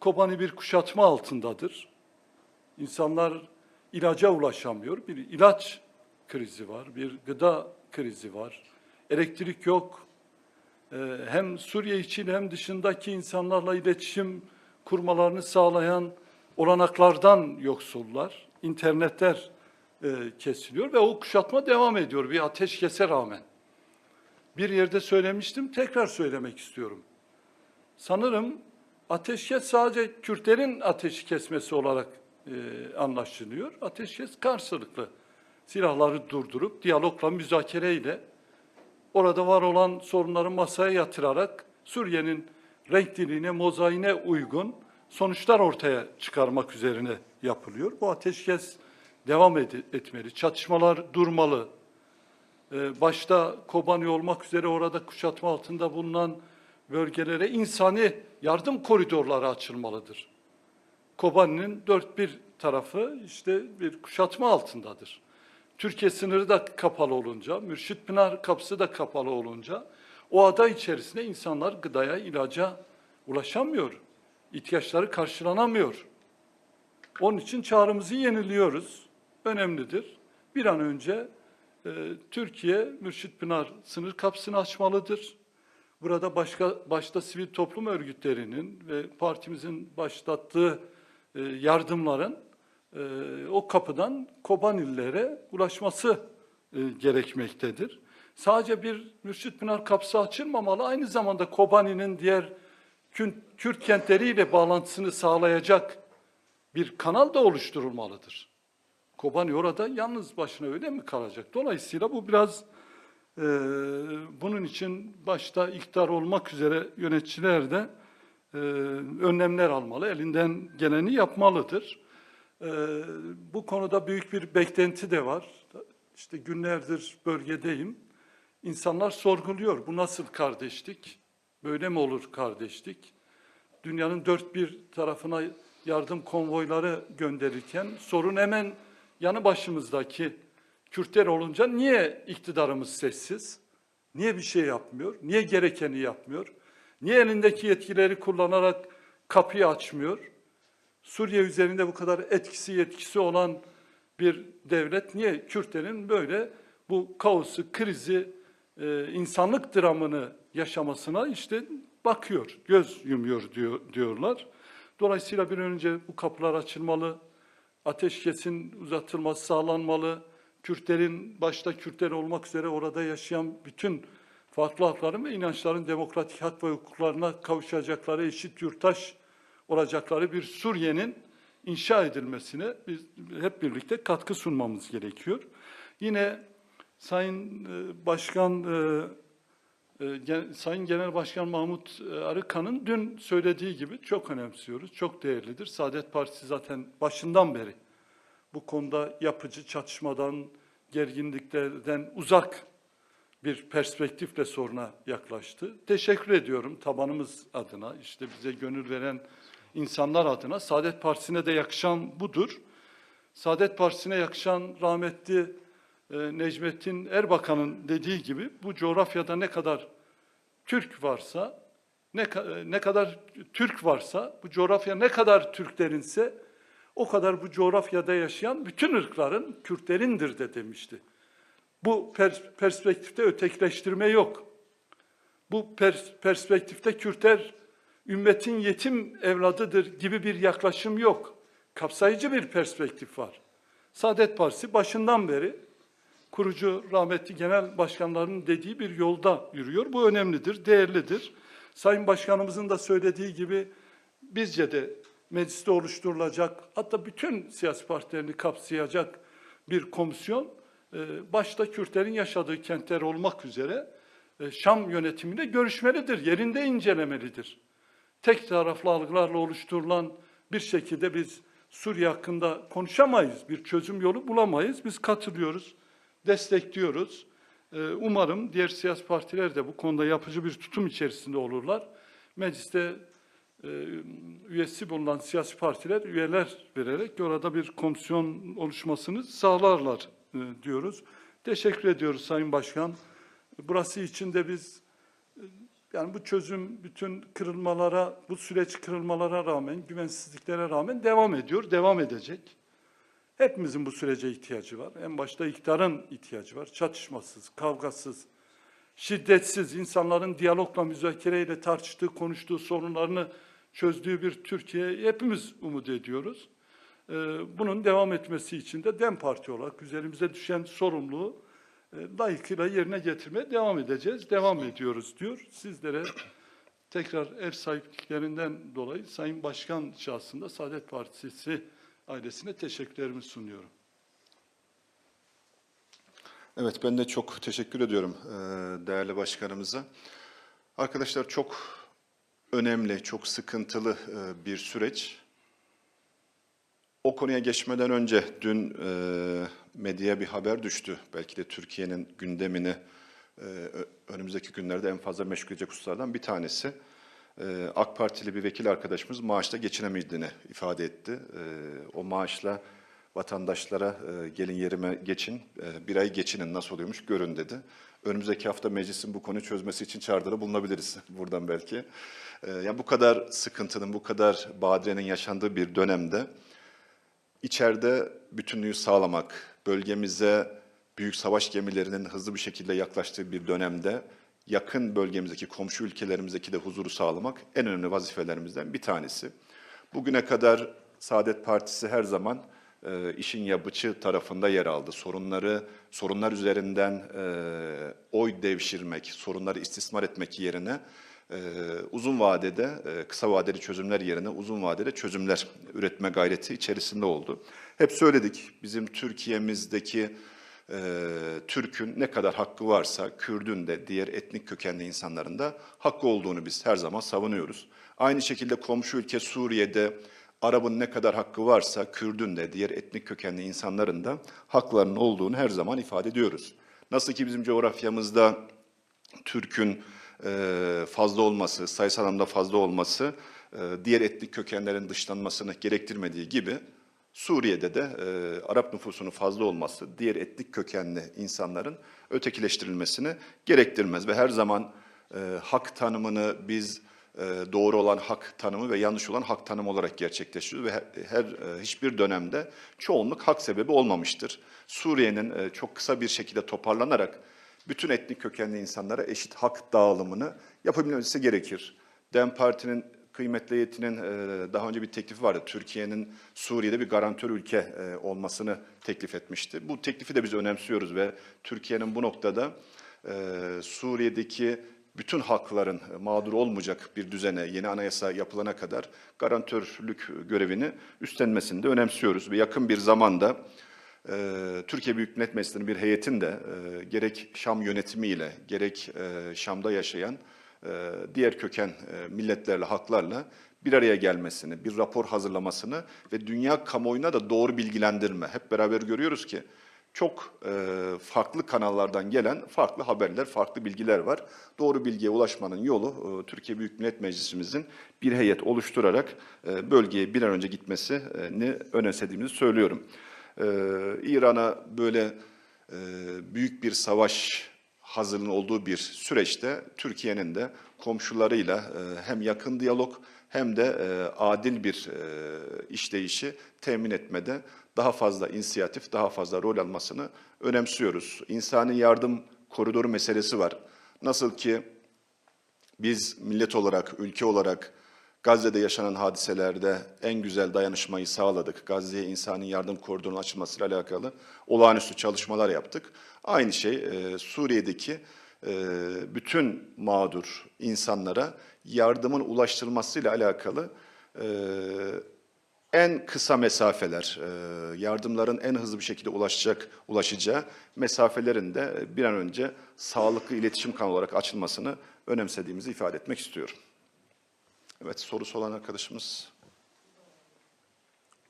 Kobani bir kuşatma altındadır. İnsanlar ilaca ulaşamıyor. Bir ilaç krizi var, bir gıda krizi var. Elektrik yok. Ee, Hem Suriye için hem dışındaki insanlarla iletişim kurmalarını sağlayan olanaklardan yoksullar. İnternetler e, kesiliyor ve o kuşatma devam ediyor bir ateşkese rağmen. Bir yerde söylemiştim, tekrar söylemek istiyorum. Sanırım ateşkes sadece Kürtlerin ateşi kesmesi olarak e, anlaşılıyor. Ateşkes karşılıklı silahları durdurup diyalogla, müzakereyle orada var olan sorunları masaya yatırarak Suriye'nin renkliliğine, mozaiğine uygun sonuçlar ortaya çıkarmak üzerine yapılıyor. Bu ateşkes devam ed- etmeli, çatışmalar durmalı. Ee, başta Kobani olmak üzere orada kuşatma altında bulunan bölgelere insani yardım koridorları açılmalıdır. Kobani'nin dört bir tarafı işte bir kuşatma altındadır. Türkiye sınırı da kapalı olunca, Mürşit Pınar kapısı da kapalı olunca o ada içerisinde insanlar gıdaya, ilaca ulaşamıyor. İhtiyaçları karşılanamıyor. Onun için çağrımızı yeniliyoruz. Önemlidir. Bir an önce e, Türkiye Mürşit Pınar sınır kapısını açmalıdır. Burada başka başta sivil toplum örgütlerinin ve partimizin başlattığı e, yardımların e, o kapıdan Kobanillere ulaşması e, gerekmektedir. Sadece bir Mürşit Pınar kapısı açılmamalı, aynı zamanda Kobani'nin diğer Kürt, kentleriyle bağlantısını sağlayacak bir kanal da oluşturulmalıdır. Kobani orada yalnız başına öyle mi kalacak? Dolayısıyla bu biraz e, bunun için başta iktidar olmak üzere yöneticiler de e, önlemler almalı, elinden geleni yapmalıdır. E, bu konuda büyük bir beklenti de var. İşte günlerdir bölgedeyim. İnsanlar sorguluyor. Bu nasıl kardeşlik? Böyle mi olur kardeşlik? Dünyanın dört bir tarafına yardım konvoyları gönderirken sorun hemen yanı başımızdaki Kürtler olunca niye iktidarımız sessiz? Niye bir şey yapmıyor? Niye gerekeni yapmıyor? Niye elindeki yetkileri kullanarak kapıyı açmıyor? Suriye üzerinde bu kadar etkisi yetkisi olan bir devlet niye Kürtlerin böyle bu kaosu, krizi, e, insanlık dramını yaşamasına işte bakıyor, göz yumuyor diyor, diyorlar. Dolayısıyla bir önce bu kapılar açılmalı, ateşkesin uzatılması sağlanmalı, Kürtlerin, başta Kürtler olmak üzere orada yaşayan bütün farklı hakların ve inançların demokratik hak ve hukuklarına kavuşacakları, eşit yurttaş olacakları bir Suriye'nin inşa edilmesine biz hep birlikte katkı sunmamız gerekiyor. Yine Sayın e, Başkan e, e, Sayın Genel Başkan Mahmut Arıkan'ın dün söylediği gibi çok önemsiyoruz, çok değerlidir. Saadet Partisi zaten başından beri bu konuda yapıcı çatışmadan, gerginliklerden uzak bir perspektifle soruna yaklaştı. Teşekkür ediyorum tabanımız adına, işte bize gönül veren insanlar adına. Saadet Partisi'ne de yakışan budur. Saadet Partisi'ne yakışan rahmetli e, Necmettin Erbakan'ın dediği gibi bu coğrafyada ne kadar Türk varsa, ne, e, ne kadar Türk varsa, bu coğrafya ne kadar Türklerinse o kadar bu coğrafyada yaşayan bütün ırkların Kürtlerindir de demişti. Bu pers- perspektifte ötekileştirme yok. Bu pers- perspektifte Kürtler ümmetin yetim evladıdır gibi bir yaklaşım yok. Kapsayıcı bir perspektif var. Saadet Partisi başından beri kurucu rahmetli genel başkanlarının dediği bir yolda yürüyor. Bu önemlidir, değerlidir. Sayın Başkanımızın da söylediği gibi bizce de mecliste oluşturulacak, hatta bütün siyasi partilerini kapsayacak bir komisyon, e, başta Kürtlerin yaşadığı kentler olmak üzere e, Şam yönetimiyle görüşmelidir, yerinde incelemelidir. Tek taraflı algılarla oluşturulan bir şekilde biz Suriye hakkında konuşamayız, bir çözüm yolu bulamayız. Biz katılıyoruz, destekliyoruz. E, Umarım diğer siyasi partiler de bu konuda yapıcı bir tutum içerisinde olurlar. Mecliste üyesi bulunan siyasi partiler üyeler vererek orada bir komisyon oluşmasını sağlarlar e, diyoruz. Teşekkür ediyoruz Sayın Başkan. Burası için de biz e, Yani bu çözüm bütün kırılmalara, bu süreç kırılmalara rağmen, güvensizliklere rağmen devam ediyor, devam edecek. Hepimizin bu sürece ihtiyacı var. En başta iktidarın ihtiyacı var. Çatışmasız, kavgasız, şiddetsiz, insanların diyalogla, müzakereyle tartıştığı, konuştuğu sorunlarını çözdüğü bir Türkiye hepimiz umut ediyoruz. Ee, Bunun devam etmesi için de DEM Parti olarak üzerimize düşen sorumluluğu e, layıkıyla yerine getirmeye devam edeceğiz, devam ediyoruz diyor. Sizlere tekrar ev sahipliklerinden dolayı Sayın Başkan şahsında Saadet Partisi ailesine teşekkürlerimi sunuyorum. Evet, ben de çok teşekkür ediyorum eee, değerli başkanımıza. Arkadaşlar çok önemli, çok sıkıntılı eee, bir süreç. O konuya geçmeden önce dün eee medyaya bir haber düştü. Belki de Türkiye'nin gündemini ö- önümüzdeki günlerde en fazla meşgul edecek hususlardan bir tanesi. Eee, AK Partili bir vekil arkadaşımız maaşla geçinemediğini ifade etti. O maaşla vatandaşlara e, gelin yerime geçin, e, bir ay geçinin nasıl oluyormuş görün dedi. Önümüzdeki hafta meclisin bu konuyu çözmesi için çağrıda bulunabiliriz buradan belki. E, yani bu kadar sıkıntının, bu kadar badirenin yaşandığı bir dönemde içeride bütünlüğü sağlamak, bölgemize büyük savaş gemilerinin hızlı bir şekilde yaklaştığı bir dönemde yakın bölgemizdeki komşu ülkelerimizdeki de huzuru sağlamak en önemli vazifelerimizden bir tanesi. Bugüne kadar Saadet Partisi her zaman e, işin yapıcı tarafında yer aldı. Sorunları, sorunlar üzerinden e, oy devşirmek, sorunları istismar etmek yerine e, uzun vadede, e, kısa vadeli çözümler yerine uzun vadede çözümler üretme gayreti içerisinde oldu. Hep söyledik, bizim Türkiye'mizdeki e, Türk'ün ne kadar hakkı varsa Kürdün de diğer etnik kökenli insanların da hakkı olduğunu biz her zaman savunuyoruz. Aynı şekilde komşu ülke Suriye'de Arap'ın ne kadar hakkı varsa Kürdün de diğer etnik kökenli insanların da haklarının olduğunu her zaman ifade ediyoruz. Nasıl ki bizim coğrafyamızda Türk'ün e, fazla olması, sayısal anlamda fazla olması e, diğer etnik kökenlerin dışlanmasını gerektirmediği gibi Suriye'de de e, Arap nüfusunun fazla olması diğer etnik kökenli insanların ötekileştirilmesini gerektirmez ve her zaman e, hak tanımını biz doğru olan hak tanımı ve yanlış olan hak tanımı olarak gerçekleştiriyoruz ve her, e, hiçbir dönemde çoğunluk hak sebebi olmamıştır. Suriye'nin e, çok kısa bir şekilde toparlanarak bütün etnik kökenli insanlara eşit hak dağılımını yapabilmesi gerekir. DEM Parti'nin kıymetli heyetinin e, daha önce bir teklifi vardı. Türkiye'nin Suriye'de bir garantör ülke e, olmasını teklif etmişti. Bu teklifi de biz önemsiyoruz ve Türkiye'nin bu noktada e, Suriye'deki bütün hakların mağdur olmayacak bir düzene, yeni anayasa yapılana kadar garantörlük görevini üstlenmesini de önemsiyoruz. Ve yakın bir zamanda ee, Türkiye Büyük Millet Meclisi'nin bir heyetin de e, gerek Şam yönetimiyle gerek e, Şam'da yaşayan e, diğer köken e, milletlerle, haklarla bir araya gelmesini, bir rapor hazırlamasını ve dünya kamuoyuna da doğru bilgilendirme. Hep beraber görüyoruz ki çok e, farklı kanallardan gelen farklı haberler, farklı bilgiler var. Doğru bilgiye ulaşmanın yolu e, Türkiye Büyük Millet Meclisimizin bir heyet oluşturarak e, bölgeye bir an önce gitmesini önemsediğimizi söylüyorum. Ee, İran'a böyle e, büyük bir savaş hazırlığının olduğu bir süreçte Türkiye'nin de komşularıyla e, hem yakın diyalog hem de e, adil bir e, işleyişi temin etmede daha fazla inisiyatif, daha fazla rol almasını önemsiyoruz. İnsani yardım koridoru meselesi var. Nasıl ki biz millet olarak, ülke olarak Gazze'de yaşanan hadiselerde en güzel dayanışmayı sağladık. Gazze'ye insani yardım koridorunun açılmasıyla alakalı olağanüstü çalışmalar yaptık. Aynı şey e, Suriye'deki e, bütün mağdur insanlara yardımın ulaştırılmasıyla alakalı e, en kısa mesafeler, e, yardımların en hızlı bir şekilde ulaşacak, ulaşacağı mesafelerin de bir an önce sağlıklı iletişim kanalı olarak açılmasını önemsediğimizi ifade etmek istiyorum. Evet, sorusu olan arkadaşımız.